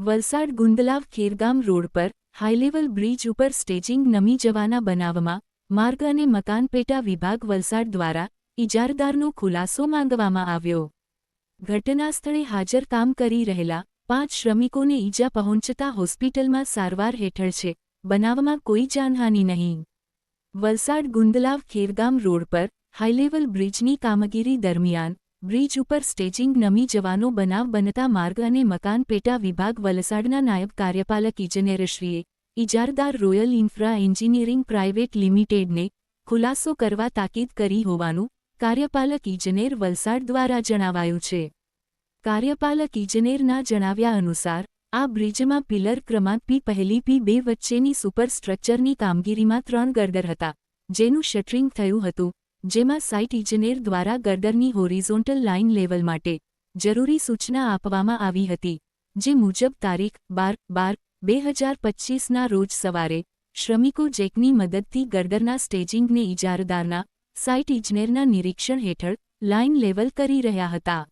Valsad Gundlav Khergam road પર high level bridge ઉપર staging નમી જવાના બનાવમાં માર્ગ અને મકાન પેટા વિભાગ વલસાડ દ્વારા ઇજારદારનો ખુલાસો માંગવામાં આવ્યો. ઘટનાસ્થળે હાજર કામ કરી રહેલા પાંચ શ્રમિકોને ઈજા પહોંચતા હોસ્પિટલમાં સારવાર હેઠળ છે. બનાવમાં કોઈ જાનહાનિ નહીં. વલસાડ ગુંદલાવ ખેરગામ રોડ પર હાઈલેવલ બ્રિજની કામગીરી દરમિયાન બ્રિજ ઉપર સ્ટેજિંગ નમી જવાનો બનાવ બનતા માર્ગ અને મકાન પેટા વિભાગ વલસાડના નાયબ કાર્યપાલક ઇજનેરશ્રીએ ઇજારદાર રોયલ ઇન્ફ્રા એન્જિનિયરિંગ પ્રાઇવેટ લિમિટેડને ખુલાસો કરવા તાકીદ કરી હોવાનું કાર્યપાલક ઇજનેર વલસાડ દ્વારા જણાવાયું છે. કાર્યપાલક ઇજનેરના જણાવ્યા અનુસાર, આ બ્રિજમાં પિલર ક્રમાંક પી પહેલી, પી બે વચ્ચેની સુપરસ્ટ્રક્ચરની કામગીરીમાં ત્રણ ગરદર હતા, જેનું શટરિંગ થયું હતું. જેમાં સાઇટ ઇજનેર દ્વારા ગર્ડરની હોરિઝોન્ટલ લાઇન લેવલ માટે જરૂરી સૂચના આપવામાં આવી હતી, જે મુજબ તારીખ બાર બાર બે હજાર પચ્ચીસના રોજ સવારે શ્રમિકો જેકની મદદથી ગર્ડરના સ્ટેજિંગને ઇજારદારના સાઇટ ઇજનેરના નિરીક્ષણ હેઠળ લાઇન લેવલ કરી રહ્યા હતા.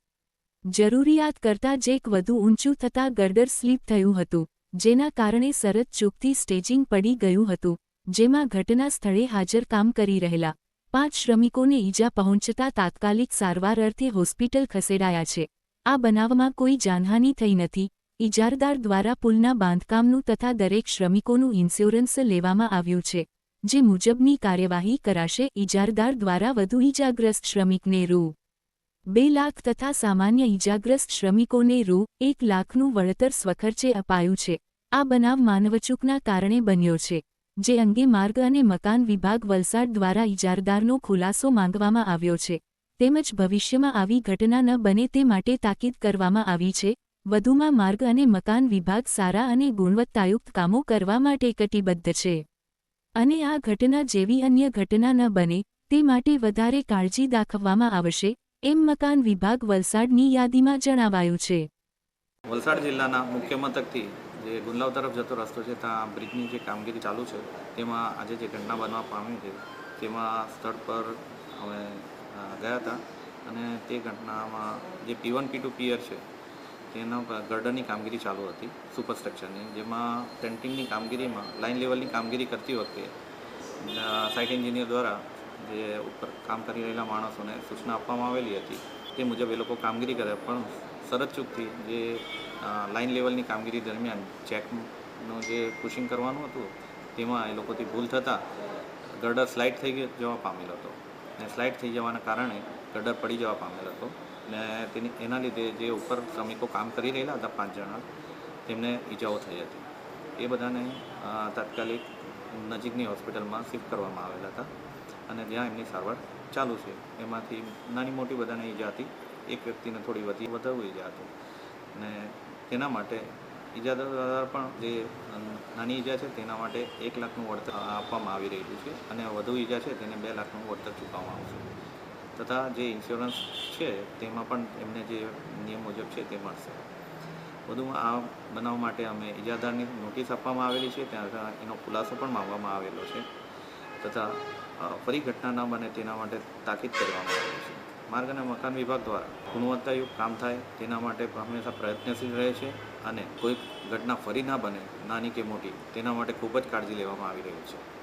જરૂરિયાત કરતાં જેક વધુ ઊંચું થતાં ગર્ડર સ્લીપ થયું હતું, જેના કારણે સરત ચૂકથી સ્ટેજિંગ પડી ગયું હતું, જેમાં ઘટના સ્થળે હાજર કામ કરી રહેલા પાંચ શ્રમિકોને ઈજા પહોંચતા તાત્કાલિક સારવાર અર્થે હોસ્પિટલ ખસેડાયા છે. આ બનાવમાં કોઈ જાનહાનિ થઈ નથી. ઇજારદાર દ્વારા પુલના બાંધકામનું તથા દરેક શ્રમિકોનું ઇન્સ્યોરન્સ લેવામાં આવ્યું છે, જે મુજબની કાર્યવાહી કરાશે. ઇજારદાર દ્વારા વધુ ઇજાગ્રસ્ત શ્રમિકને રૂ. બે લાખ તથા સામાન્ય ઇજાગ્રસ્ત શ્રમિકોને રૂ. એક લાખનું વળતર સ્વખર્ચે અપાયું છે. આ બનાવ માનવચૂકના કારણે બન્યો છે. જે અંગે માર્ગ અને મકાન વિભાગ વલસાડ દ્વારા ઇજારદારનો ખુલાસો માંગવામાં આવ્યો છે. તેમજ ભવિષ્યમાં આવી ઘટના ન બને તે માટે તાકીદ કરવામાં આવી છે. વધુમાં માર્ગ અને મકાન વિભાગ સારા અને ગુણવત્તાયુક્ત કામો કરવા માટે કટિબદ્ધ છે. અને આ ઘટના જેવી અન્ય ઘટના ન બને તે માટે વધારે કાળજી દાખવવામાં આવશે, એમ મકાન વિભાગ વલસાડની યાદીમાં જણાવાયું છે. વલસાડ જિલ્લાના મુખ્ય જે ગુંદલાવ તરફ જતો રસ્તો છે, ત્યાં બ્રિજની જે કામગીરી ચાલુ છે, તેમાં આજે જે ઘટના બનવા પામી છે, તેમાં સ્થળ પર અમે ગયા હતા અને તે ઘટનામાં જે પી વન પી ટુ પિયર છે, તેના ગર્ડરની કામગીરી ચાલુ હતી સુપરસ્ટ્રક્ચરની જેમાં ટેન્ટિંગની કામગીરીમાં લાઇન લેવલની કામગીરી કરતી વખતે સાઇટ એન્જિનિયર દ્વારા જે ઉપર કામ કરી રહેલા માણસોને સૂચના આપવામાં આવેલી હતી, તે મુજબ એ લોકો કામગીરી કરે, પણ સરત ચૂકથી જે લાઇન લેવલની કામગીરી દરમિયાન ચેકનું જે પુશિંગ કરવાનું હતું, તેમાં એ લોકોથી ભૂલ થતાં ગર્ડર સ્લાઇડ થઈ જવા પામેલો હતો. ને સ્લાઇડ થઈ જવાના કારણે ગર્ડર પડી જવા પામેલો હતો. ને તેની, એના લીધે જે ઉપર શ્રમિકો કામ કરી રહેલા હતા પાંચ જણા, તેમને ઈજાઓ થઈ હતી. એ બધાને તાત્કાલિક નજીકની હોસ્પિટલમાં શિફ્ટ કરવામાં આવેલા હતા. અને જ્યાં એમની સારવાર ચાલુ છે. એમાંથી નાની મોટી બધાને ઈજા હતી. એક વ્યક્તિને થોડી વધી વધુ ઈજા હતું. અને તેના માટે ઈજાદાર પણ જે નાની ઈજા છે તેના માટે એક લાખનું વળતર આપવામાં આવી રહ્યું છે અને વધુ ઈજા છે તેને બે લાખનું વળતર ચૂકવવામાં આવશે. તથા જે ઇન્સ્યોરન્સ છે તેમાં પણ એમને જે નિયમ મુજબ છે તે મળશે. વધુમાં આ બનાવ માટે અમે ઇજાદારની નોટિસ આપવામાં આવેલી છે ત્યાં એનો ખુલાસો પણ માંગવામાં આવેલો છે. તથા ફરી ઘટના ન બને તેના માટે તાકીદ કરવામાં આવી છે. માર્ગ અને મકાન વિભાગ દ્વારા ગુણવત્તાયુક્ત કામ થાય તેના માટે હંમેશા પ્રયત્નશીલ રહે છે અને કોઈ ઘટના ફરી ના બને, નાની કે મોટી, તેના માટે ખૂબ જ કાળજી લેવામાં આવી રહી છે.